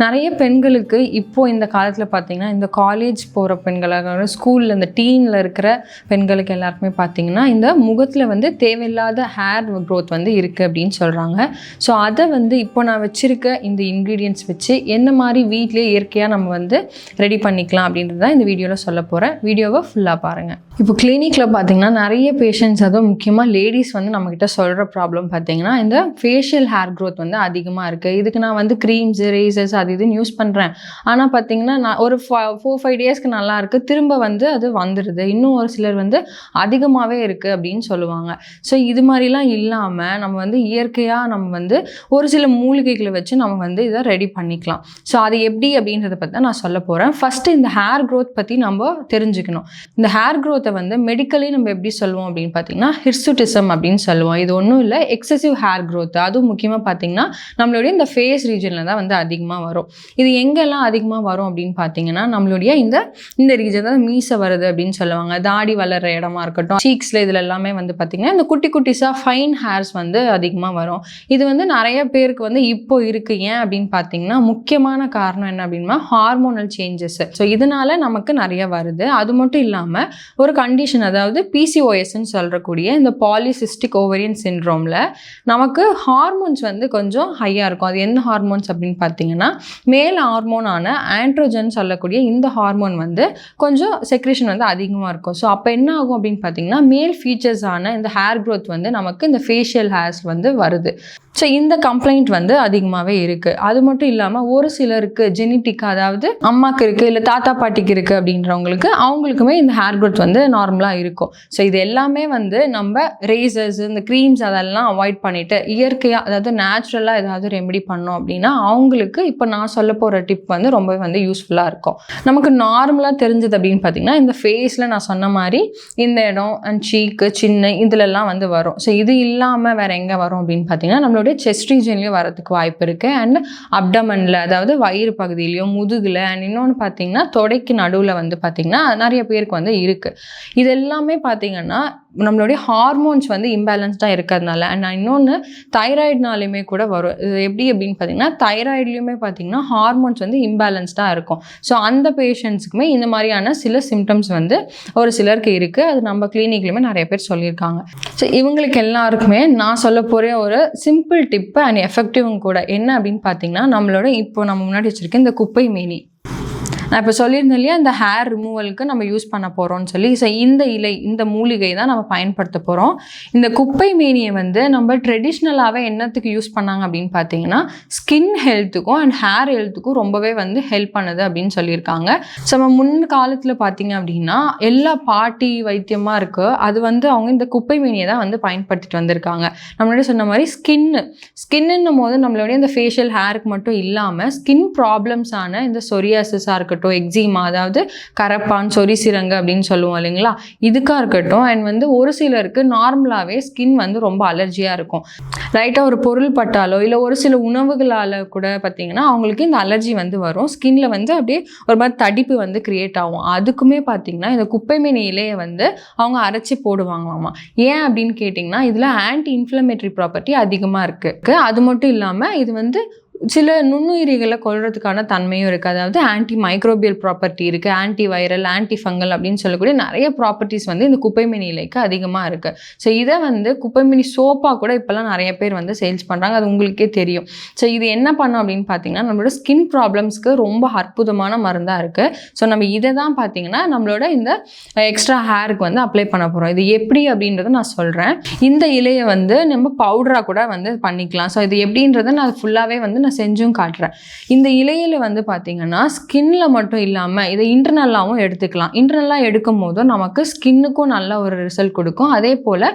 நிறைய பெண்களுக்கு இப்போ இந்த காலத்தில் பார்த்தீங்கன்னா இந்த காலேஜ் போகிற பெண்களாக ஸ்கூலில் இந்த டீனில் இருக்கிற பெண்களுக்கு எல்லாருக்குமே பார்த்தீங்கன்னா இந்த முகத்தில் வந்து தேவையில்லாத ஹேர் க்ரோத் வந்து இருக்குது அப்படின்னு சொல்கிறாங்க ஸோ அதை வந்து இப்போ நான் வச்சுருக்க இந்த இன்க்ரீடியன்ஸ் வச்சு என்ன மாதிரி வீட்லேயே இயற்கையாக நம்ம வந்து ரெடி பண்ணிக்கலாம் அப்படின்றது தான் இந்த வீடியோவில் சொல்ல போகிறேன் வீடியோவை ஃபுல்லாக பாருங்கள் இப்போ கிளினிக்கில் பார்த்தீங்கன்னா நிறைய பேஷண்ட்ஸ் அதுவும் முக்கியமாக லேடிஸ் வந்து நம்மக்கிட்ட சொல்கிற ப்ராப்ளம் பார்த்தீங்கன்னா இந்த ஃபேஷியல் ஹேர் க்ரோத் வந்து அதிகமாக இருக்குது இதுக்கு நான் வந்து க்ரீம்ஸ் ரேசஸ் அது இதுன்னு யூஸ் பண்ணுறேன் ஆனால் பார்த்தீங்கன்னா நான் ஒரு ஃபோர் ஃபைவ் டேஸ்க்கு நல்லா இருக்குது திரும்ப வந்து அது வந்துடுது இன்னும் ஒரு சிலர் வந்து அதிகமாகவே இருக்குது அப்படின்னு சொல்லுவாங்க. ஸோ இது மாதிரிலாம் இல்லாமல் நம்ம வந்து இயற்கையாக நம்ம வந்து ஒரு சில மூலிகைகளை வச்சு நம்ம வந்து இதை ரெடி பண்ணிக்கலாம். ஸோ அது எப்படி அப்படின்றத பற்றி தான் நான் சொல்ல போகிறேன் ஃபஸ்ட்டு இந்த ஹேர் க்ரோத் பற்றி நம்ம தெரிஞ்சுக்கணும். இந்த ஹேர் க்ரோத்தை வந்து மெடிக்கலி நம்ம எப்படி சொல்லுவோம் அப்படின்னு பார்த்தீங்கன்னா ஹிர்சுட்டிசம் அப்படின்னு சொல்லுவோம். இது ஒன்றும் இல்லை எக்ஸசிவ் ஹேர் க்ரோத் அதுவும் முக்கியமாக பார்த்தீங்கன்னா நம்மளுடைய இந்த ஃபேஸ் ரீஜனில் தான் வந்து அதிகமாக வரும். இது எங்கெல்லாம் அதிகமாக வரும் அப்படின்னு பார்த்தீங்கன்னா நம்மளுடைய இந்த இந்த ரீஜன் தான் மீசை வருது அப்படின்னு சொல்லுவாங்க. தாடி வளர்கிற இடமா இருக்கட்டும் சீக்ஸில் இதில் எல்லாமே வந்து பார்த்தீங்கன்னா இந்த குட்டி குட்டிஸாக ஃபைன் ஹேர்ஸ் வந்து அதிகமாக வரும். இது வந்து நிறைய பேருக்கு வந்து இப்போ இருக்குது ஏன் அப்படின்னு பார்த்தீங்கன்னா முக்கியமான காரணம் என்ன அப்படின்னா ஹார்மோனல் சேஞ்சஸ் ஸோ இதனால நமக்கு நிறைய வருது. அது மட்டும் இல்லாமல் ஒரு கண்டிஷன் அதாவது பிசிஓஎஸ்ன்னு சொல்லக்கூடிய இந்த பாலிசிஸ்டிக் ஓவரியன் சின்ட்ரோமில் நமக்கு ஹார்மோன்ஸ் வந்து கொஞ்சம் ஹையாக இருக்கும். அது என்ன ஹார்மோன்ஸ் அப்படின்னு பார்த்தீங்கன்னா மேல் ஹார்மோனான ஆண்ட்ரோஜன் சொல்லக்கூடிய இந்த ஹார்மோன் வந்து கொஞ்சம் செக்ரேஷன் வந்து அதிகமாக இருக்கும். ஸோ அப்போ என்ன ஆகும் அப்படின்னு பார்த்தீங்கன்னா மேல் ஃபீச்சர்ஸான இந்த ஹேர் க்ரோத் வந்து நமக்கு இந்த ஃபேஷியல் ஹேர்ஸ் வந்து வருது. ஸோ இந்த கம்ப்ளைண்ட் வந்து அதிகமாகவே இருக்குது அது மட்டும் இல்லாமல் ஒரு சிலருக்கு ஜெனட்டிக் அதாவது அம்மாக்கு இருக்குது இல்லை தாத்தா பாட்டிக்கு இருக்குது அப்படின்றவங்களுக்கு அவங்களுக்குமே இந்த ஹேர் க்ரோத் வந்து நார்மலாக இருக்கும். ஸோ இது எல்லாமே வந்து நம்ம ரேசர்ஸ் இந்த க்ரீம்ஸ் அதெல்லாம் அவாய்ட் பண்ணிவிட்டு இயற்கையாக அதாவது நேச்சுரலாக ஏதாவது ரெமெடி பண்ணோம் அப்படின்னா அவங்களுக்கு இப்போ நான் சொல்ல போகிற டிப் வந்து ரொம்பவே வந்து யூஸ்ஃபுல்லாக இருக்கும். நமக்கு நார்மலாக தெரிஞ்சது அப்படின்னு பார்த்தீங்கன்னா இந்த ஃபேஸில் நான் சொன்ன மாதிரி இந்த இடம் அண்ட் சீக்கு சின்ன இதுலலாம் வந்து வரும். ஸோ இது இல்லாமல் வேறு எங்கே வரும் அப்படின்னு பார்த்தீங்கன்னா நம்மளுடைய செஸ்ட் ரீஜன்லேயும் வரதுக்கு வாய்ப்பு இருக்குது அண்ட் அப்டமனில் அதாவது வயிறு பகுதியிலையும் முதுகில் அண்ட் இன்னொன்று பார்த்தீங்கன்னா தொடைக்கு நடுவில் வந்து பார்த்திங்கன்னா நிறைய பேருக்கு வந்து இருக்குது இது எல்லாமே பார்த்தீங்கன்னா நம்மளுடைய ஹார்மோன்ஸ் வந்து இம்பேலன்ஸ்டாக இருக்கிறதுனால அண்ட் இன்னொன்று தைராய்டுனாலையுமே கூட வரும். இது எப்படி அப்படின்னு பார்த்தீங்கன்னா தைராய்ட்லேயுமே பார்த்தீங்கன்னா ஹார்மோன்ஸ் வந்து இம்பேலன்ஸ்டாக இருக்கும். ஸோ அந்த பேஷண்ட்ஸுக்குமே இந்த மாதிரியான சில சிம்டம்ஸ் வந்து ஒரு சிலருக்கு இருக்குது அது நம்ம கிளினிக்லையுமே நிறைய பேர் சொல்லியிருக்காங்க. ஸோ இவங்களுக்கு எல்லாருக்குமே நான் சொல்ல போகிற ஒரு சிம்பிள் டிப்பு அண்ட் எஃபெக்டிவும் கூட என்ன அப்படின்னு பார்த்தீங்கன்னா நம்மளோட இப்போ நம்ம முன்னாடி வச்சுருக்க இந்த குப்பை மேனி. நான் இப்போ சொல்லியிருந்தேன் இல்லையா இந்த ஹேர் ரிமூவலுக்கு நம்ம யூஸ் பண்ண போகிறோம்னு சொல்லி. ஸோ இந்த இலை இந்த மூலிகை தான் நம்ம பயன்படுத்த போகிறோம் இந்த குப்பை மேனியை வந்து நம்ம ட்ரெடிஷ்னலாகவே என்னத்துக்கு யூஸ் பண்ணாங்க அப்படின்னு பார்த்தீங்கன்னா ஸ்கின் ஹெல்த்துக்கும் அண்ட் ஹேர் ஹெல்த்துக்கும் ரொம்பவே வந்து ஹெல்ப் பண்ணுது அப்படின்னு சொல்லியிருக்காங்க. ஸோ நம்ம முன் காலத்தில் பார்த்தீங்க அப்படின்னா எல்லா பாட்டி வைத்தியமாக இருக்குது அது வந்து அவங்க இந்த குப்பை மேனியை தான் வந்து பயன்படுத்திட்டு வந்திருக்காங்க. நம்மளோட சொன்ன மாதிரி ஸ்கின்னு ஸ்கின்னுன்னும் போது நம்மளுடைய இந்த ஃபேஷியல் ஹேருக்கு மட்டும் இல்லாமல் ஸ்கின் ப்ராப்ளம்ஸான இந்த சொரியாசிஸாக இருக்கட்டும் எக்ஸிமா அதாவது கரப்பான் சொரிசிரங்கு அப்படின்னு சொல்லுவோம் இல்லைங்களா? இதுக்காக இருக்கட்டும் அண்ட் வந்து ஒரு சிலருக்கு நார்மலாகவே ஸ்கின் வந்து ரொம்ப அலர்ஜியாக இருக்கும். லைட்டாக ஒரு பொருள் பட்டாலோ இல்லை ஒரு சில உணவுகளால் கூட பார்த்தீங்கன்னா அவங்களுக்கு இந்த அலர்ஜி வந்து வரும். ஸ்கின்ல வந்து அப்படியே ஒரு மாதிரி தடிப்பு வந்து கிரியேட் ஆகும். அதுக்குமே பார்த்தீங்கன்னா இந்த குப்பைமேனி இலையை வந்து அவங்க அரைச்சி போடுவாங்களாமா? ஏன் அப்படின்னு கேட்டிங்கன்னா இதில் ஆன்டி இன்ஃப்ளமேட்டரி ப்ராப்பர்ட்டி அதிகமாக இருக்குது அது மட்டும் இல்லாமல் இது வந்து சில நுண்ணுயிரிகளை கொள்றதுக்கான தன்மையும் இருக்குது அதாவது ஆன்டி மைக்ரோபியல் ப்ராப்பர்ட்டி இருக்குது ஆன்டி வைரல் ஆன்டி ஃபங்கல் அப்படின்னு சொல்லக்கூடிய நிறைய ப்ராப்பர்ட்டிஸ் வந்து இந்த குப்பைமேனி இலைக்கு அதிகமாக இருக்குது ஸோ இதை வந்து குப்பைமேனி சோப்பாக கூட இப்போல்லாம் நிறைய பேர் வந்து சேல்ஸ் பண்ணுறாங்க அது உங்களுக்கே தெரியும். ஸோ இது என்ன பண்ணும் அப்படின்னு பார்த்தீங்கன்னா நம்மளோட ஸ்கின் ப்ராப்ளம்ஸ்க்கு ரொம்ப அற்புதமான மருந்தாக இருக்குது ஸோ நம்ம இதை தான் பார்த்தீங்கன்னா நம்மளோட இந்த எக்ஸ்ட்ரா ஹேருக்கு வந்து அப்ளை பண்ண போகிறோம் இது எப்படி அப்படின்றத நான் சொல்கிறேன் இந்த இலையை வந்து நம்ம பவுடராக கூட வந்து பண்ணிக்கலாம். ஸோ இது எப்படின்றத நான் ஃபுல்லாகவே வந்து நான் செஞ்சும் காட்டுறேன். இந்த இலையில் வந்து பார்த்தீங்கன்னா ஸ்கின்ல மட்டும் இல்லாமல் இதை இன்டர்னல்லாகவும் எடுத்துக்கலாம். இன்டர்னலாக எடுக்கும் போதும் நமக்கு ஸ்கின்னுக்கும் நல்ல ஒரு ரிசல்ட் கொடுக்கும். அதே போல்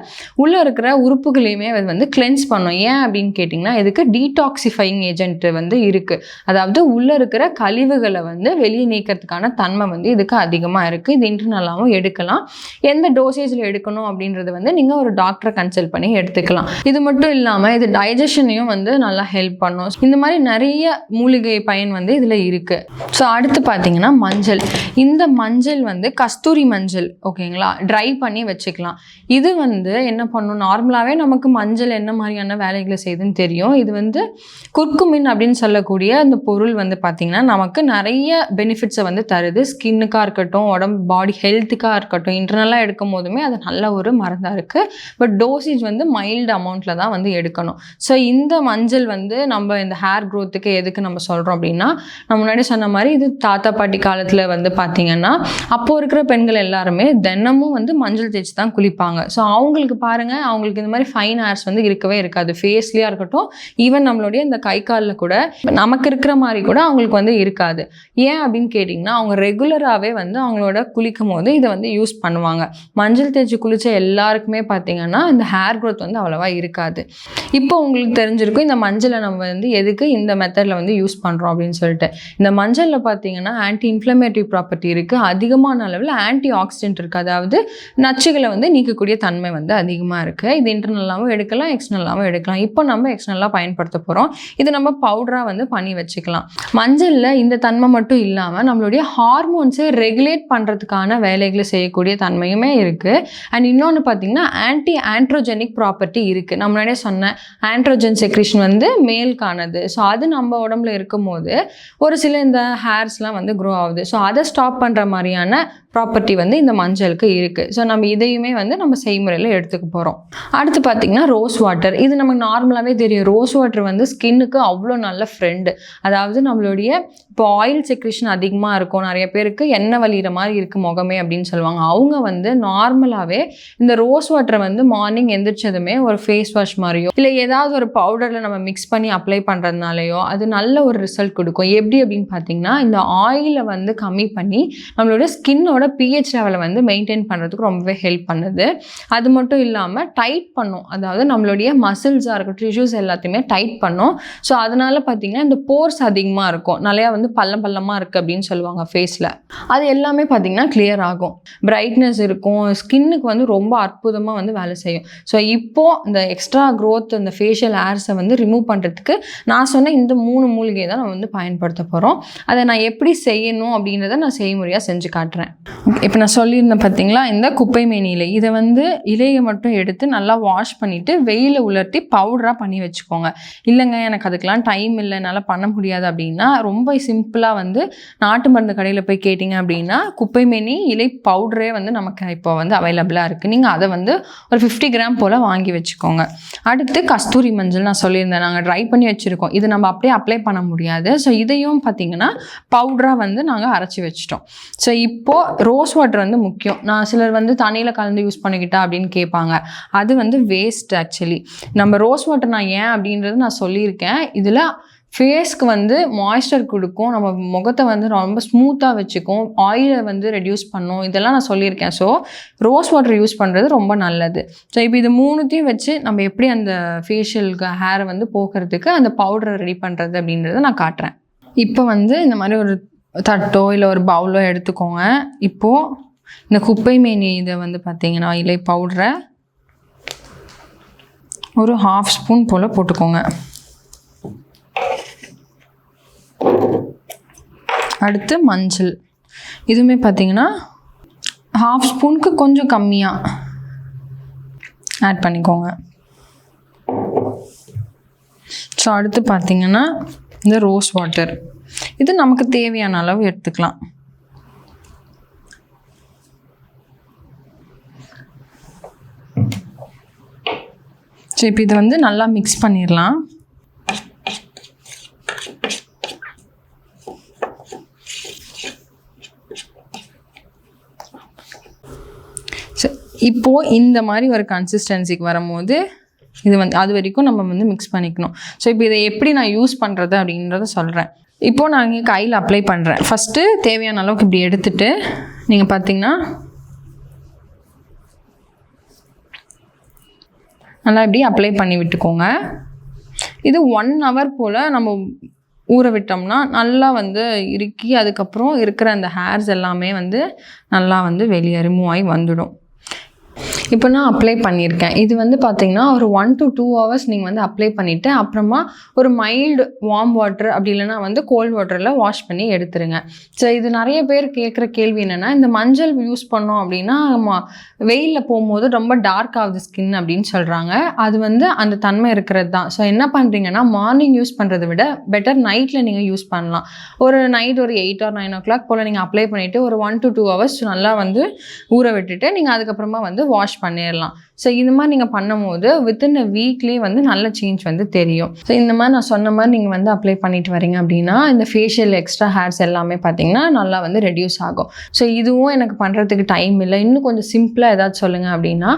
உள்ளே இருக்கிற உறுப்புகளையுமே அது வந்து கிளென்ஸ் பண்ணும். ஏன் அப்படின்னு கேட்டிங்கன்னா இதுக்கு டீடாக்சிஃபைங் ஏஜென்ட் வந்து இருக்குது அதாவது உள்ளே இருக்கிற கழிவுகளை வந்து வெளியே நீக்கிறதுக்கான தன்மை வந்து இதுக்கு அதிகமாக இருக்குது இது இன்டர்னலாகவும் எடுக்கலாம். எந்த டோசேஜில் எடுக்கணும் அப்படின்றது வந்து நீங்கள் ஒரு டாக்டரை கன்சல்ட் பண்ணி எடுத்துக்கலாம். இது மட்டும் இல்லாமல் இது டைஜஷனையும் வந்து நல்லா ஹெல்ப் பண்ணும். இந்த மாதிரி நிறைய மூலிகை பயன் வந்து இதில் இருக்குது ஸோ அடுத்து பார்த்தீங்கன்னா மஞ்சள். இந்த மஞ்சள் வந்து கஸ்தூரி மஞ்சள் ஓகேங்களா? ட்ரை பண்ணி வச்சுக்கலாம். இது வந்து என்ன பண்ணும்? நார்மலாகவே நமக்கு மஞ்சள் என்ன மாதிரியான வேலைகளை செய்யுதுன்னு தெரியும். இது வந்து குர்குமின் அப்படின்னு சொல்லக்கூடிய அந்த பொருள் வந்து பார்த்திங்கன்னா நமக்கு நிறைய பெனிஃபிட்ஸை வந்து தருது. ஸ்கின்னுக்காக இருக்கட்டும் உடம்பு பாடி ஹெல்த்துக்காக இருக்கட்டும் இன்டர்னலாக எடுக்கும் போதுமே அது நல்ல ஒரு மருந்தாக இருக்குது பட் டோசேஜ் வந்து மைல்டு அமௌண்ட்டில் தான் வந்து எடுக்கணும். ஸோ இந்த மஞ்சள் வந்து நம்ம இந்த ஹேர் க்ரோத்துக்கு எதுக்கு நம்ம சொல்கிறோம் அப்படின்னா நம்ம முன்னாடி சொன்ன மாதிரி இது தாத்தா பாட்டி காலத்தில் வந்து பார்த்திங்கன்னா அப்போது இருக்கிற பெண்கள் எல்லாருமே தினமும் வந்து மஞ்சள் தேய்ச்சி தான் குளிப்பாங்க. ஸோ அவங்களுக்கு பாருங்கள் அவங்களுக்கு இந்த மாதிரி ஃபைன் ஹேர்ஸ் வந்து இருக்கவே இருக்காது. ஃபேஸ்லியாக இருக்கட்டும் ஈவன் நம்மளுடைய இந்த கை காலில் கூட நமக்கு இருக்கிற மாதிரி கூட அவங்களுக்கு வந்து இருக்காது. ஏன் அப்படின்னு கேட்டிங்கன்னா அவங்க ரெகுலராகவே வந்து அவங்களோட குளிக்கும் போது இதை வந்து யூஸ் பண்ணுவாங்க. மஞ்சள் தேய்ச்சி குளித்த எல்லாருக்குமே பார்த்தீங்கன்னா இந்த ஹேர் க்ரோத் வந்து அவ்வளோவா இருக்காது. இப்போ உங்களுக்கு தெரிஞ்சிருக்கும் இந்த மஞ்சளை நம்ம வந்து எதுக்கு இந்த மெத்தடில் வந்து யூஸ் பண்ணுறோம் அப்படின்னு சொல்லிட்டு. இந்த மஞ்சளில் பார்த்தீங்கன்னா ஆன்டி இன்ஃப்ளமேட்டிவ் ப்ராப்பர்ட்டி இருக்குது அதிகமான அளவில் ஆன்டி ஆக்சிடென்ட் இருக்குது அதாவது நச்சுகளை வந்து நீக்கக்கூடிய தன்மை வந்து அதிகமாக இருக்குது இது இன்டர்னலாகவும் எடுக்கலாம் எக்ஸ்டர்னலாகவும் எடுக்கலாம். இப்போ நம்ம எக்ஸ்டர்னலாக பயன்படுத்த போகிறோம் இது நம்ம பவுடராக வந்து பண்ணி வச்சுக்கலாம். மஞ்சளில் இந்த தன்மை மட்டும் இல்லாமல் நம்மளுடைய ஹார்மோன்ஸை ரெகுலேட் பண்ணுறதுக்கான வேலைகளை செய்யக்கூடிய தன்மையுமே இருக்குது அண்ட் இன்னொன்று பார்த்தீங்கன்னா ஆன்டி ஆண்ட்ரோஜெனிக் ப்ராப்பர்ட்டி இருக்குது நான் முன்னாடியே சொன்னேன். ஆண்ட்ரோஜன் செக்ரிஷன் வந்து மேல்கானது ஸோ அது நம்ம உடம்புல இருக்கும்போது ஒரு சில இந்த ஹேர்ஸ்லாம் வந்து க்ரோ ஆகுது. ஸோ அதை ஸ்டாப் பண்ணுற மாதிரியான ப்ராப்பர்ட்டி வந்து இந்த மஞ்சளுக்கு இருக்குது ஸோ நம்ம இதையுமே வந்து நம்ம செய்முறையில் எடுத்துக்க போகிறோம் அடுத்து பார்த்திங்கன்னா ரோஸ் வாட்டர் இது நமக்கு நார்மலாகவே தெரியும். ரோஸ் வாட்டர் வந்து ஸ்கின்னுக்கு அவ்வளோ நல்ல ஃப்ரெண்டு அதாவது நம்மளுடைய இப்போ ஆயில் செக்ரிஷன் அதிகமாக இருக்கும். நிறைய பேருக்கு எண்ணெய் வலிகிற மாதிரி இருக்குது முகமே அப்படின்னு சொல்லுவாங்க. அவங்க வந்து நார்மலாகவே இந்த ரோஸ் வாட்டரை வந்து மார்னிங் எந்திரிச்சதுமே ஒரு ஃபேஸ் வாஷ் மாதிரியோ இல்லை ஏதாவது ஒரு பவுடரில் நம்ம மிக்ஸ் பண்ணி அப்ளை பண்ணுறதுனாலையோ அது நல்ல ஒரு ரிசல்ட் கொடுக்கும். எப்படி அப்படின்னு பார்த்தீங்கன்னா இந்த ஆயிலை வந்து கம்மி பண்ணி நம்மளோட ஸ்கின்னோட பிஹெச் லெவலை வந்து மெயின்டைன் பண்ணுறதுக்கு ரொம்பவே ஹெல்ப் பண்ணுது. அது மட்டும் இல்லாமல் டைட் பண்ணும். அதாவது நம்மளுடைய மசில்ஸாக இருக்கும் டிஷ்யூஸ் எல்லாத்தையுமே டைட் பண்ணும். ஸோ அதனால பார்த்தீங்கன்னா இந்த போர்ஸ் அதிகமாக இருக்கும். நிறையா வந்து பள்ளம் பள்ளமாக இருக்குது அப்படின்னு சொல்லுவாங்க ஃபேஸில் அது எல்லாமே பார்த்தீங்கன்னா கிளியர் ஆகும். பிரைட்னஸ் இருக்கும். ஸ்கின்னுக்கு வந்து ரொம்ப அற்புதமாக வந்து வேலை செய்யும். ஸோ இப்போது இந்த எக்ஸ்ட்ரா க்ரோத் இந்த ஃபேஷியல் ஹேர்ஸை வந்து ரிமூவ் பண்ணுறதுக்கு நான் நான் சொன்ன இந்த மூணு மூலிகையை தான் நம்ம வந்து பயன்படுத்த போகிறோம் அதை நான் எப்படி செய்யணும் அப்படின்றத நான் செய்முறையாக செஞ்சு காட்டுறேன். இப்போ நான் சொல்லியிருந்தேன் பார்த்தீங்களா இந்த குப்பை மேனி இலை இதை வந்து இலையை மட்டும் எடுத்து நல்லா வாஷ் பண்ணிவிட்டு வெயில உலர்த்தி பவுடராக பண்ணி வச்சுக்கோங்க. இல்லைங்க எனக்கு அதுக்கெலாம் டைம் இல்லை என்னால் பண்ண முடியாது அப்படின்னா ரொம்ப சிம்பிளாக வந்து நாட்டு மருந்து கடையில் போய் கேட்டிங்க அப்படின்னா குப்பை மேனி இலை பவுடரே வந்து நமக்கு இப்போ வந்து அவைலபிளாக இருக்குது நீங்கள் அதை வந்து ஒரு ஃபிஃப்டி கிராம் போல் வாங்கி வச்சுக்கோங்க. அடுத்து கஸ்தூரி மஞ்சள் நான் சொல்லியிருந்தேன். நாங்கள் ட்ரை பண்ணி வச்சுருக்கோம். இது நம்ம அப்படியே அப்ளை பண்ண முடியாது. ஸோ இதையும் பார்த்தீங்கன்னா பவுடராக வந்து நாங்கள் அரைச்சி வச்சிட்டோம். ஸோ இப்போது ரோஸ் வாட்டர் வந்து முக்கியம். நான் சிலர் வந்து தண்ணியில் கலந்து யூஸ் பண்ணிக்கிட்டா அப்படின்னு கேட்பாங்க. அது வந்து வேஸ்ட் ஆக்சுவலி நம்ம ரோஸ் வாட்டர் நான் ஏன் அப்படின்றது நான் சொல்லியிருக்கேன். இதில் ஃபேஸ்க்கு வந்து மாய்ஸ்டர் கொடுக்கும். நம்ம முகத்தை வந்து ரொம்ப ஸ்மூத்தாக வச்சுக்கும். ஆயிலை வந்து ரெடியூஸ் பண்ணும். இதெல்லாம் நான் சொல்லியிருக்கேன். ஸோ ரோஸ் வாட்டர் யூஸ் பண்ணுறது ரொம்ப நல்லது. ஸோ இப்போ இது மூணுத்தையும் வச்சு நம்ம எப்படி அந்த ஃபேஷியலுக்கு ஹேரை வந்து போக்குறதுக்கு அந்த பவுடரை ரெடி பண்ணுறது அப்படின்றத நான் காட்டுறேன். இப்போ வந்து இந்த மாதிரி ஒரு தட்டோ இல்லை ஒரு பவுலோ எடுத்துக்கோங்க. இப்போது இந்த குப்பை மேனி இதை வந்து பார்த்தீங்கன்னா இலை பவுடரை ஒரு ஹாஃப் ஸ்பூன் போல் போட்டுக்கோங்க. அடுத்து மஞ்சள். இதுவுமே பார்த்தீங்கன்னா ஹாஃப் ஸ்பூனுக்கு கொஞ்சம் கம்மியாக ஆட் பண்ணிக்கோங்க. ஸோ அடுத்து பார்த்தீங்கன்னா இந்த ரோஸ் வாட்டர் இது நமக்கு தேவையான அளவு எடுத்துக்கலாம். ஸோ இப்போ இதை வந்து நல்லா மிக்ஸ் பண்ணிடலாம் ஸோ இப்போது இந்த மாதிரி ஒரு கன்சிஸ்டன்சிக்கு வரும்போது இது வந்து அது வரைக்கும் நம்ம வந்து மிக்ஸ் பண்ணிக்கணும். ஸோ இப்போ இதை எப்படி நான் யூஸ் பண்ணுறது அப்படின்றத சொல்கிறேன் இப்போது நான் இங்கே கையில் அப்ளை பண்ணுறேன் ஃபஸ்ட்டு தேவையான அளவுக்கு இப்படி எடுத்துட்டு நீங்கள் பார்த்தீங்கன்னா நல்லா இப்படி அப்ளை பண்ணி விட்டுக்கோங்க. இது ஒன் ஹவர் போல் நம்ம ஊற விட்டோம்னா நல்லா வந்து இறுக்கி அதுக்கப்புறம் இருக்கிற அந்த ஹேர்ஸ் எல்லாமே வந்து நல்லா வந்து வெளியே ரிமூவ் ஆகி வந்துடும். இப்போ நான் அப்ளை பண்ணியிருக்கேன். இது வந்து பார்த்தீங்கன்னா ஒரு ஒன் டு டூ ஹவர்ஸ் நீங்கள் வந்து அப்ளை பண்ணிவிட்டு அப்புறமா ஒரு மைல்டு வார்ம் வாட்டர் அப்படி இல்லைன்னா வந்து கோல்ட் வாட்டரில் வாஷ் பண்ணி எடுத்துருங்க. ஸோ இது நிறைய பேர் கேட்குற கேள்வி என்னென்னா இந்த மஞ்சள் யூஸ் பண்ணோம் அப்படின்னா வெயிலில் போகும்போது ரொம்ப டார்க் ஆகுது ஸ்கின் அப்படின்னு சொல்கிறாங்க அது வந்து அந்த தன்மை இருக்கிறது தான். ஸோ என்ன பண்ணுறீங்கன்னா மார்னிங் யூஸ் பண்ணுறதை விட பெட்டர் நைட்டில் நீங்கள் யூஸ் பண்ணலாம். ஒரு நைட் ஒரு eight or nine o'clock போல் நீங்கள் அப்ளை பண்ணிவிட்டு ஒரு ஒன் டு டூ ஹவர்ஸ் நல்லா வந்து ஊற விட்டுட்டு நீங்கள் அதுக்கப்புறமா வந்து வாஷ் பண்ணிடலாம் ஸோ இந்த மாதிரி நீங்கள் பண்ணும்போது வித்தின் அ வீக்லேயே வந்து நல்ல சேஞ்ச் வந்து தெரியும். ஸோ இந்த மாதிரி நான் சொன்ன மாதிரி நீங்கள் வந்து அப்ளை பண்ணிட்டு வரீங்க அப்படின்னா இந்த ஃபேஷியல் எக்ஸ்ட்ரா ஹேர்ஸ் எல்லாமே பார்த்தீங்கன்னா நல்லா வந்து ரெடியூஸ் ஆகும். ஸோ இதுவும் எனக்கு பண்ணுறதுக்கு டைம் இல்லை. இன்னும் கொஞ்சம் சிம்பிளாக ஏதாச்சும் சொல்லுங்கள் அப்படின்னா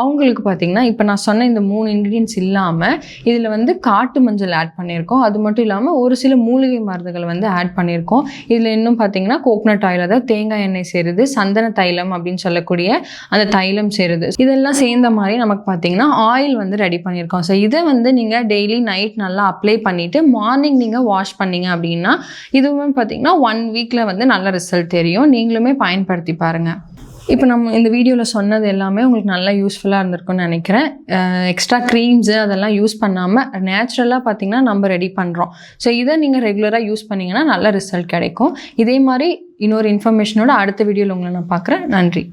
அவங்களுக்கு பார்த்தீங்கன்னா இப்போ நான் சொன்ன இந்த மூணு இன்க்ரீடியன்ஸ் இல்லாமல் இதில் வந்து காட்டு மஞ்சள் ஆட் பண்ணியிருக்கோம். அது மட்டும் இல்லாமல் ஒரு சில மூலிகை மருந்துகள் வந்து ஆட் பண்ணியிருக்கோம். இதில் இன்னும் பார்த்தீங்கன்னா கோக்னட் ஆயில் அதாவது தேங்காய் எண்ணெய் சேருது சந்தன தைலம் அப்படின்னு சொல்லக்கூடிய அந்த தைலம் சேருது. இதெல்லாம் சேர்ந்து மாதிரி நமக்கு பார்த்தீங்கன்னா ஆயில் வந்து ரெடி பண்ணியிருக்கோம். ஸோ இதை வந்து நீங்கள் டெய்லி நைட் நல்லா அப்ளை பண்ணிவிட்டு மார்னிங் நீங்கள் வாஷ் பண்ணீங்க அப்படின்னா இதுவுமே பார்த்தீங்கன்னா ஒன் வீக்கில் வந்து நல்ல ரிசல்ட் தெரியும். நீங்களுமே பயன்படுத்தி பாருங்கள் இப்போ நம்ம இந்த வீடியோவில் சொன்னது எல்லாமே உங்களுக்கு நல்லா யூஸ்ஃபுல்லாக இருந்திருக்கும்னு நினைக்கிறேன். எக்ஸ்ட்ரா க்ரீம்ஸு அதெல்லாம் யூஸ் பண்ணாமல் நேச்சுரலாக பார்த்தீங்கன்னா நம்ம ரெடி பண்ணுறோம் ஸோ இதை நீங்கள் ரெகுலராக யூஸ் பண்ணிங்கன்னா நல்ல ரிசல்ட் கிடைக்கும். இதே மாதிரி இன்னொரு இன்ஃபர்மேஷனோட அடுத்த வீடியோவில் உங்களை நான் பார்க்குறேன் நன்றி.